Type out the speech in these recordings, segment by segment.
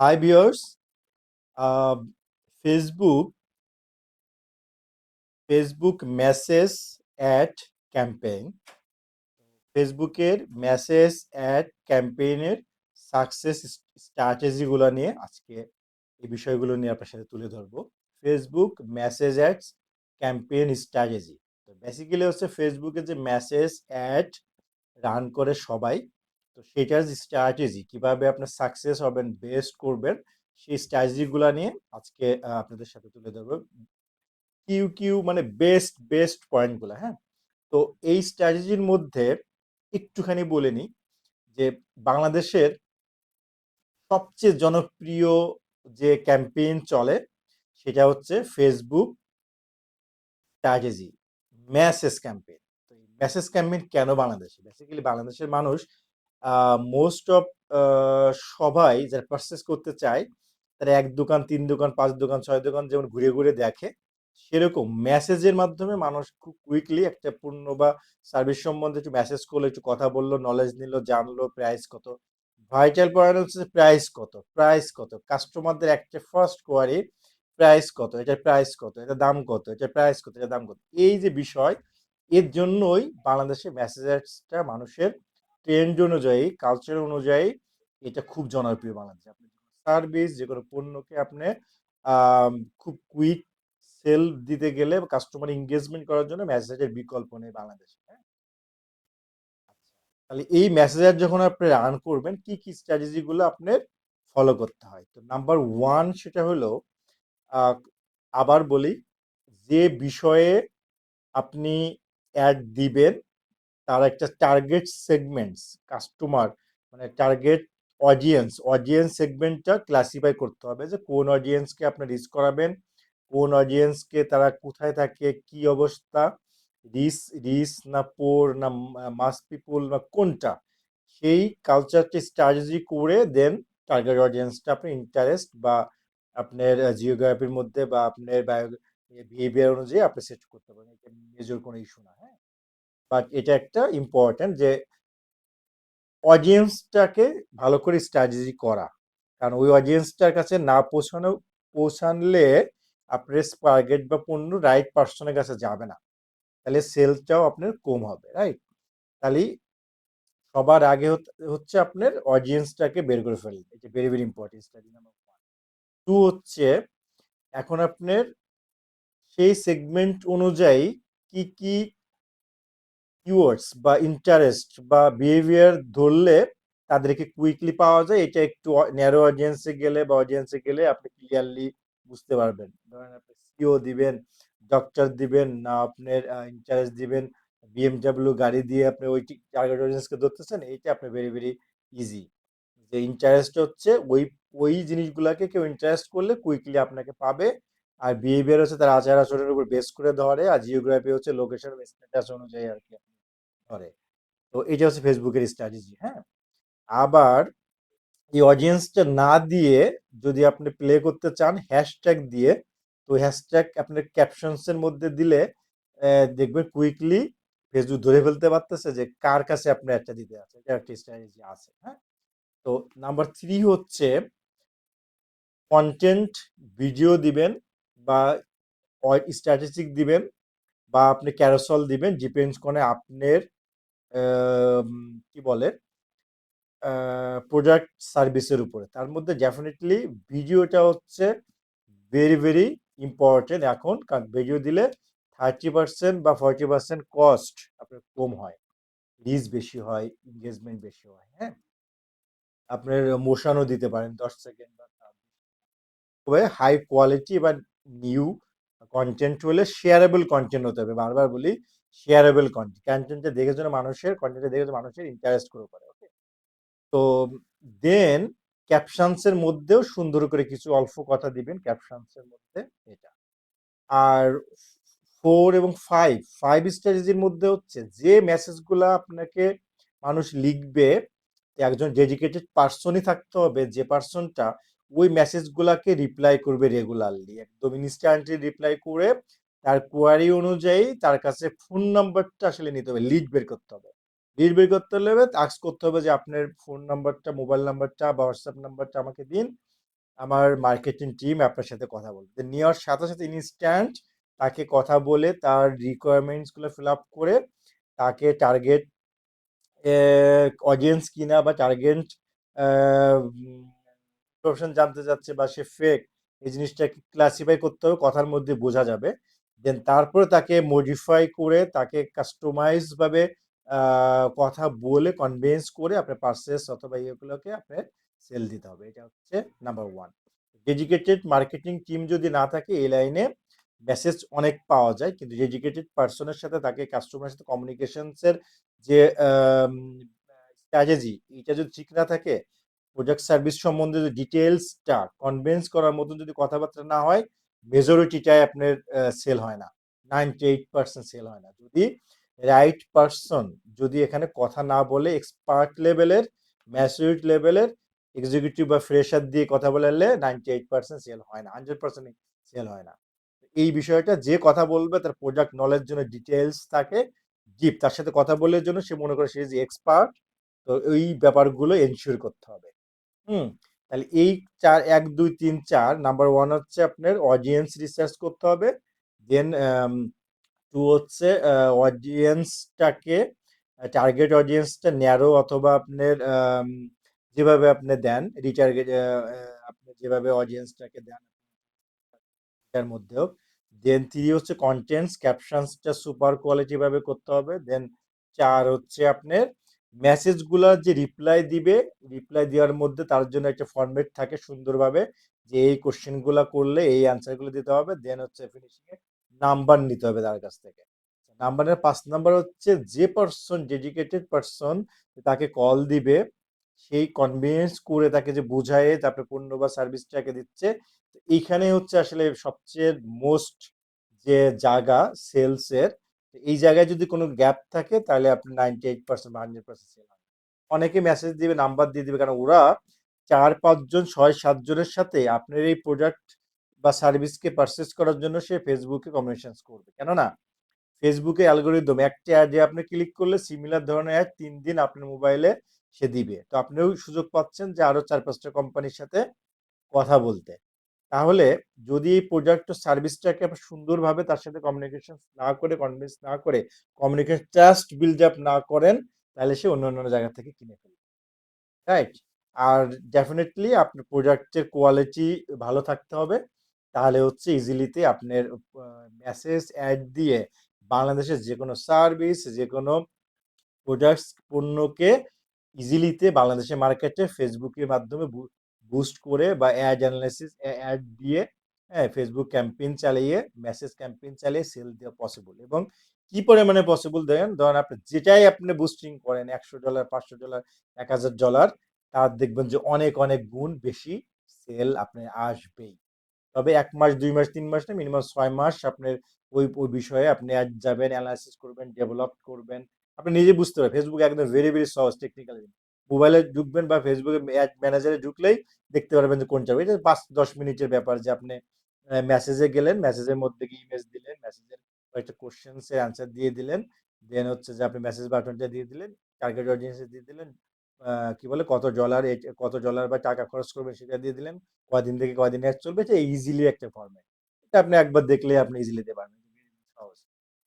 Viewers, uh, Facebook Facebook message ad campaign ফেসবুকের message ad ক্যাম্পেইনের success স্ট্র্যাটেজিগুলো নিয়ে আজকে এই বিষয়গুলো নিয়ে আপনার সাথে তুলে ধরবো। Facebook message ads campaign strategy তো বেসিক্যালি হচ্ছে ফেসবুকে যে মেসেজ অ্যাড রান করে সবাই তো যে স্ট্র্যাটেজি কীভাবে আপনার সাকসেস হবেন বেস্ট করবেন, সেই স্ট্র্যাটেজিগুলো নিয়ে আজকে আপনাদের সাথে তুলে ধরবো। কিউ কিউ মানে বেস্ট বেস্ট পয়েন্টগুলো হ্যাঁ? তো এই স্ট্র্যাটেজির মধ্যে একটুখানি বলে নিই যে বাংলাদেশের সবচেয়ে জনপ্রিয় যে ক্যাম্পেইন চলে সেটা হচ্ছে ফেসবুক স্ট্র্যাটেজি মেসেজ ক্যাম্পেইন তো এই মেসেজ ক্যাম্পেইন কেন বাংলাদেশে? বেসিক্যালি বাংলাদেশের মানুষ মোস্ট অফ সবাই যারা পারচেস করতে চায়, তারা এক দোকান, তিন দোকান, পাঁচ দোকান, ছয় দোকান যেমন ঘুরে ঘুরে দেখে, সেরকম মেসেজের মাধ্যমে মানুষ খুব কুইকলি একটা পণ্য বা সার্ভিস সম্বন্ধে একটু মেসেজ করল, একটু কথা বলল নলেজ নিল, জানলো প্রাইস কত ভাইটাল পয়েন্ট হচ্ছে প্রাইস কত প্রাইস কত কাস্টমারদের একটা ফার্স্ট কোয়ারি প্রাইস কত, এটার প্রাইস কত এটা দাম কত, এটার প্রাইস কত এটা দাম কত, এই যে বিষয়, এর জন্যই বাংলাদেশে মেসেজটা মানুষের ট্রেন্ড অনুযায়ী কালচার অনুযায়ী এটা খুব জনপ্রিয় বাংলাদেশে। আপনি সার্ভিস যে কোনো পণ্যকে আপনি খুব কুইক সেল দিতে গেলে কাস্টমার এঙ্গেজমেন্ট করার জন্য মেসেজের বিকল্প নেই বাংলাদেশে হ্যাঁ? তাহলে এই মেসেজার যখন আপনি রান করবেন, কি কি স্ট্র্যাটেজি গুলো আপনার ফলো করতে হয়? তো নাম্বার ওয়ান সেটা হলো আবার বলি, যে বিষয়ে আপনি অ্যাড দিবেন তার একটা টার্গেট সেগমেন্টস কাস্টমার মানে টার্গেট অডিয়েন্স অডিয়েন্স সেগমেন্টটা ক্লাসিফাই করতে হবে যে কোন অডিয়েন্সকে আপনি রিচ করাবেন, কোন অডিয়েন্সকে তারা কোথায় থাকে, কি অবস্থা রিস রিস না পোর না মাস পিপুল না কোনটা, সেই কালচারটি স্ট্র্যাটেজি করে দেন টার্গেট অডিয়েন্সটা আপনি ইন্টারেস্ট বা আপনার জিওগ্রাফির মধ্যে বা আপনার বিহেভিয়ার অনুযায়ী আপনি সেট করতে পারেন। এটা মেজর কোনো ইস্যু না হ্যাঁ? বাট এটা একটা ইম্পর্ট্যান্ট যে অডিয়েন্সটাকে ভালো করে স্ট্র্যাটেজি করা। কারণ ওই অডিয়েন্সটার কাছে না পৌঁছানো, পৌঁছানলে আপনার টার্গেট বা পণ্য রাইট পার্সনের কাছে যাবে না। তাহলে সেলটাও আপনার কম হবে রাইট তাহলে সবার আগে হচ্ছে আপনার অডিয়েন্সটাকে বের করে ফেলবে। এটা very very important study number one two হচ্ছে, এখন আপনার সেই সেগমেন্ট অনুযায়ী কি কি কিওয়ার্ডস বা ইন্টারেস্ট বা বিহেভিয়ার ধরলে তাদেরকে কুইকলি পাওয়া যায়। এটা একটু ন্যারো অডিয়েন্সে গেলে বা অডিয়েন্সে গেলে আপনি ক্লিয়ারলি বুঝতে পারবেন। ধরেন আপনি সিও দিবেন ডক্টর দিবেন, না আপনার ইন্টারেস্ট দিবেন বিএমডাব্লিউ গাড়ি দিয়ে আপনি ওই টার্গেট অডিয়েন্সকে ধরতেছেন, এইটা আপনি ভেরি ভেরি ইজি যে ইন্টারেস্ট হচ্ছে, ওই ওই জিনিসগুলোকে কেউ ইন্টারেস্ট করলে কুইকলি আপনাকে পাবে। আর বিহেভিয়ার হচ্ছে তার আচার আচরণের উপর বেস করে ধরে। আর জিওগ্রাফি হচ্ছে লোকেশন স্ট্যাটাস অনুযায়ী আর কি। ধরে তো এটা হচ্ছে ফেসবুকের স্ট্র্যাটেজি হ্যাঁ? আবার এই অডিয়েন্সটা না দিয়ে যদি আপনি প্লে করতে চান হ্যাশট্যাগ দিয়ে, তো হ্যাশট্যাগ আপনার ক্যাপশনসের মধ্যে দিলে দেখবেন কুইকলি ফেসবুক ধরে ফেলতে পারতেছে যে কার কাছে আপনি একটা দিতে আছে এটা একটা স্ট্র্যাটেজি আছে হ্যাঁ? তো নাম্বার থ্রি হচ্ছে কন্টেন্ট ভিডিও দিবেন বা স্ট্র্যাটেজিক দিবেন বা আপনি ক্যারোসল দিবেন ডিপেন্ডস করে আপনার কি বলে? প্রোডাক্ট সার্ভিসের উপরে। তার মধ্যে ডেফিনেটলি ভিডিওটা হচ্ছে ভেরি ভেরি ইম্পর্টেন্ট এখন। কারণ ভিডিও দিলে থার্টি পার্সেন্ট বা ফর্টি পার্সেন্ট কস্ট আপনার কম হয়। রিচ বেশি হয় এঙ্গেজমেন্ট বেশি হয় হ্যাঁ? আপনার মোশনও দিতে পারেন দশ সেকেন্ড বা তবে হাই কোয়ালিটি বা নিউ কন্টেন্ট হলে শেয়ারেবল কন্টেন্ট হতে হবে। বারবার বলি শেয়ারেবল কন্টেন্ট কন্টেন্টটা দেখে যেন মানুষের কন্টেন্টটা দেখে মানুষের ইন্টারেস্ট করে পড়ে ওকে তো দেন ক্যাপশনসের মধ্যেও সুন্দর করে কিছু অল্প কথা দিবেন ক্যাপশনসের মধ্যে এটা। আর ফোর এবং ফাইভ ফাইভ স্ট্র্যাটেজির মধ্যে হচ্ছে যে মেসেজগুলো আপনাকে মানুষ লিখবে একজন ডেডিকেটেড পার্সনই থাকতে হবে, যে পার্সনটা ওই মেসেজগুলাকে রিপ্লাই করবে রেগুলারলি একদম ইনস্ট্যান্টলি রিপ্লাই করে তার কোয়ারি অনুযায়ী তার কাছে ফোন নাম্বারটা আসলে নিতে হবে লিড বের করতে হবে। লিড বের করতে হলে আক্স করতে হবে যে, আপনার ফোন নাম্বারটা মোবাইল নাম্বারটা বা হোয়াটসঅ্যাপ নাম্বারটা আমাকে দিন। আমার মার্কেটিং টিম আপনার সাথে কথা বলবে। নেওয়ার সাথে সাথে ইনস্ট্যান্ট তাকে কথা বলে তার রিকোয়ারমেন্টসগুলো ফিল আপ করে তাকে টার্গেট অডিয়েন্স কিনা বা টার্গেট প্রফেশন জানতে চাচ্ছে বা সে ফেক এই জিনিসটাকে ক্লাসিফাই করতে হবে, কথার মধ্যে বোঝা যাবে। দেন তারপরে তাকে মডিফাই করে, তাকে কাস্টমাইজ ভাবে কথা বলে কনভিন্স করে আপনার পার্সেস অথবা ইয়েগুলোকে আপনার সেল দিতে হবে। এটা হচ্ছে number one dedicated marketing team যদি না থাকে, এই লাইনে মেসেজ অনেক পাওয়া যায়। কিন্তু ডেডিকেটেড পার্সনের সাথে তাকে কাস্টমারের সাথে কমিউনিকেশনসের যে স্ট্র্যাটেজি এটা যদি ঠিক না থাকে প্রোডাক্ট সার্ভিস সম্বন্ধে যদি ডিটেলসটা কনভিন্স করার মতন যদি কথাবার্তা না হয় মেজরিটিটাই আপনার সেল হয় না। নাইনটি এইট পার্সেন্ট সেল হয় না। যদি রাইট পার্সন যদি এখানে কথা না বলে এক্সপার্ট লেভেলের ম্যাচুরিট লেভেলের এক্সিকিউটিভ বা ফ্রেশার দিয়ে কথা বলালে নাইনটি এইট পার্সেন্ট সেল হয় না হান্ড্রেড পার্সেন্ট সেল হয় না। এই বিষয়টা যে কথা বলবে তার প্রোডাক্ট নলেজ জন্য ডিটেলস থাকে ডিপ তার সাথে কথা বলার জন্য সে মনে করে সে যে এক্সপার্ট তো এই ব্যাপারগুলো এনশিওর করতে হবে। হুম? তাহলে এই চার, এক, দুই, তিন, চার নাম্বার ওয়ান হচ্ছে আপনার অডিয়েন্স রিসার্চ করতে হবে। দেন টু হচ্ছে অডিয়েন্সটাকে টার্গেট অডিয়েন্সটা ন্যারো অথবা আপনার যেভাবে আপনি দেন রিটার্গেট আপনি যেভাবে অডিয়েন্সটাকে দেন, এটার মধ্যেও। দেন থ্রি হচ্ছে কন্টেন্টস ক্যাপশনসটা সুপার কোয়ালিটি ভাবে করতে হবে। দেন চার হচ্ছে আপনার মেসেজগুলোর যে রিপ্লাই দিবে রিপ্লাই দেওয়ার মধ্যে তার জন্য একটা ফরম্যাট থাকে সুন্দরভাবে যে এই কোশ্চেনগুলো করলে এই অ্যান্সারগুলো দিতে হবে দেন হচ্ছে ফিনিশিং এ নাম্বার নিতে হবে তার কাছ থেকে। নাম্বারের পাঁচ নাম্বার হচ্ছে যে পার্সন ডেডিকেটেড পার্সন তাকে কল দিবে, সেই কনভিন্স করে তাকে যে বোঝায় তারপরে পণ্য বা সার্ভিসটাকে দিচ্ছে এইখানে হচ্ছে আসলে সবচেয়ে মোস্ট যে জায়গা সেলসের এই জায়গায় যদি কোনো গ্যাপ থাকে, তাহলে আপনি নাইনটি এইট পার্সেন্ট বা হান্ড্রেড পার্সেন্ট সেল হবে। অনেকে মেসেজ দিবে নাম্বার দিয়ে দিবে, কারণ ওরা চার পাঁচজন ছয় সাতজনের সাথে আপনার এই প্রোডাক্ট বা সার্ভিসকে পারচেস করার জন্য সে ফেসবুকে কমিউনিকেশন করবে। কেননা ফেসবুকে অ্যালগোরিদম একটা অ্যাডে আপনি ক্লিক করলে সিমিলার ধরনের অ্যাড তিন দিন আপনার মোবাইলে সে দিবে। তো আপনিও সুযোগ পাচ্ছেন যে আরও চার, পাঁচটা কোম্পানির সাথে কথা বলতে। তাহলে যদি প্রোডাক্ট সার্ভিসটাকে সুন্দরভাবে তার সাথে কমিউনিকেশন না করে কনভিন্স না করে কমিউনিকেশন ট্রাস্ট বিল্ড আপ না করেন, তাহলে সে অন্য অন্য জায়গা থেকে কিনে ফেলবে। রাইট আর ডেফিনেটলি আপনার প্রোডাক্টের কোয়ালিটি ভালো থাকতে হবে। তাহলে হচ্ছে ইজিলিতে আপনার মেসেজ অ্যাড দিয়ে বাংলাদেশের যে কোনো সার্ভিস যে কোনো প্রোডাক্টস পণ্যকে ইজিলিতে বাংলাদেশের মার্কেটে ফেসবুকের মাধ্যমে বুস্ট করে বা অ্যাড অ্যানালাইসিস অ্যাড দিয়ে হ্যাঁ ফেসবুক ক্যাম্পেইন চালিয়ে মেসেজ ক্যাম্পেইন চালিয়ে সেল দেওয়া পসিবল এবং কি পরিমাণে পসিবল দেখেন, ধরেন আপনি যেটাই আপনি বুস্টিং করেন, একশো ডলার পাঁচশো ডলার এক হাজার ডলার তার দেখবেন যে অনেক অনেক গুণ বেশি সেল আপনার আসবেই। তবে এক মাস, দুই মাস, তিন মাস না মিনিমাম ছয় মাস আপনার ওই ওই বিষয়ে আপনি অ্যাড যাবেন অ্যানালাইসিস করবেন ডেভেলপ করবেন। আপনি নিজে বুঝতে পারবেন ফেসবুক একদম ভেরি ভেরি সহজ টেকনিক্যাল মোবাইলে ঢুকবেন বা ফেসবুকে অ্যাড ম্যানেজারে ঢুকলেই দেখতে পারবেন যে কোন কোনটা। এটা পাঁচ দশ মিনিটের ব্যাপার যে আপনি মেসেজে গেলেন মেসেজের মধ্যে গিয়ে ইমেজ দিলেন মেসেজের কয়েকটা কোশ্চেন্স এর অ্যান্সার দিয়ে দিলেন। দেন হচ্ছে যে আপনি মেসেজ বাটনটা দিয়ে দিলেন টার্গেট অডিয়েন্সে দিয়ে দিলেন কি বলে, কত ডলার কত ডলার বা টাকা খরচ করবেন সেটা দিয়ে দিলেন। কয়দিন থেকে কয়দিন অ্যাড চলবে, এটা ইজিলি একটা ফর্মেট এটা আপনি একবার দেখলে আপনি ইজিলি দিতে পারবেন। সহজ।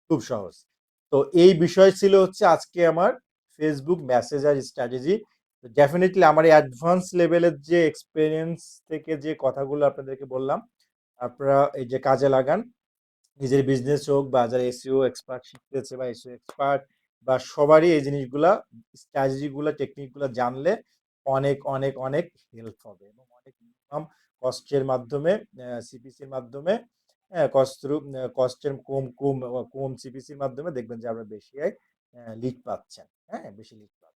খুব সহজ। তো এই বিষয় ছিল হচ্ছে আজকে আমার ফেসবুক মেসেজ আর স্ট্র্যাটেজি ডেফিনেটলি আমার এই অ্যাডভান্স লেভেলের যে এক্সপিরিয়েন্স থেকে যে কথাগুলো আপনাদেরকে বললাম, আপনারা এই যে কাজে লাগান, নিজের বিজনেস হোক বা যারা এসিও এক্সপার্ট শিখতেছে বা এসিও এক্সপার্ট বা সবারই এই জিনিসগুলা স্ট্র্যাটেজিগুলো টেকনিকগুলো জানলে অনেক অনেক অনেক হেল্প হবে এবং অনেক মিনিমাম কস্টের মাধ্যমে সিপিসির মাধ্যমে হ্যাঁ কস্ট কস্টের কম কম কম সিপিসির মাধ্যমে দেখবেন যে আমরা বেশি লিড পাচ্ছেন হ্যাঁ বেশি লিড পাচ্ছেন।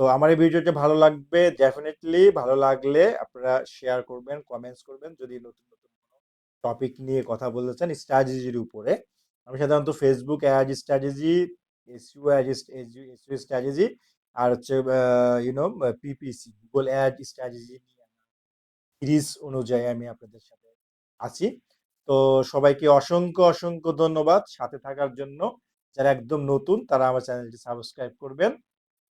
তো আমার এই ভিডিওটা ভালো লাগবে ডেফিনেটলি ভালো লাগলে আপনারা শেয়ার করবেন কমেন্টস করবেন। যদি নতুন নতুন টপিক নিয়ে কথা বলতে চান স্ট্র্যাটেজির উপরে, আমি সাধারণত Facebook ad strategy SEO ad SEO strategy আর হচ্ছে you know PPC Google ad strategy series অনুযায়ী আমি আপনাদের সাথে আছি। তো সবাইকে অসংখ্য অসংখ্য ধন্যবাদ। সাথে থাকার জন্য যারা একদম নতুন, তারা আমার চ্যানেলটি সাবস্ক্রাইব করবেন।